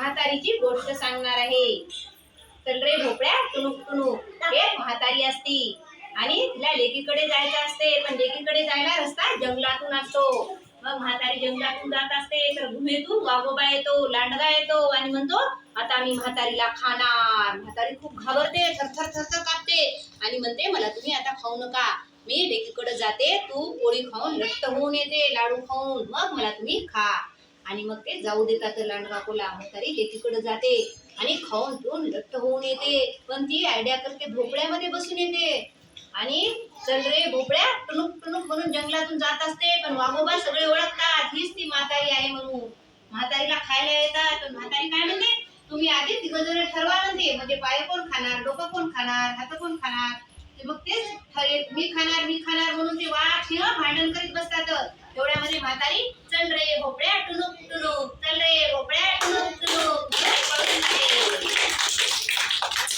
म्हातारीची गोष्ट सांगणार आहे. चल रे भोपळ्या टुणूक टुणूक. एक म्हातारी असती. आणि तिला लेकीकडे जायचं असते पण लेकीकडे जायला रस्ता जंगलातून असतो. मग म्हातारी जंगलातून जात असते तर गुहेतून वाघोबा येतो लांडगा येतो आणि म्हणतो आता मी म्हातारीला खाणार. म्हातारी खूप घाबरते थरथर थरथर कापते आणि म्हणते मला तुम्ही आता खाऊ नका. मी लेकीकडे जाते तू पोळी खाऊन लट्ट होऊन येते लाडू खाऊन. मग मला तुम्ही खा. आणि मग ते जाऊ देतात लांडगाकोला म्हातारी लेकीकडे जाते. आणि खाऊन पिऊन लट्ट होऊन येते. पण ती आयडिया करते भोपळ्यामध्ये बसून येते. आणि चल रे भोपळ्या टणूक टणूक म्हणून जंगलातून जात असते. पण वाघोबा सगळे ओळखतात. हीच ती म्हातारी आहे म्हणून. म्हातारीला खायला येतात. पण म्हातारी काय म्हणते? तुम्ही आधी तिघ जण ठरवा म्हणते. म्हणजे पाय कोण खाणार डोकं कोण खाणार हात कोण खाणार? ते मग तेच ठरेल. मी खाणार मी खाणार म्हणून ते वाघ सिंह भांडण करीत बसतात. तेवढ्यामध्ये म्हातारी चल रे भोपळ्या टणूक टुनुक चल रे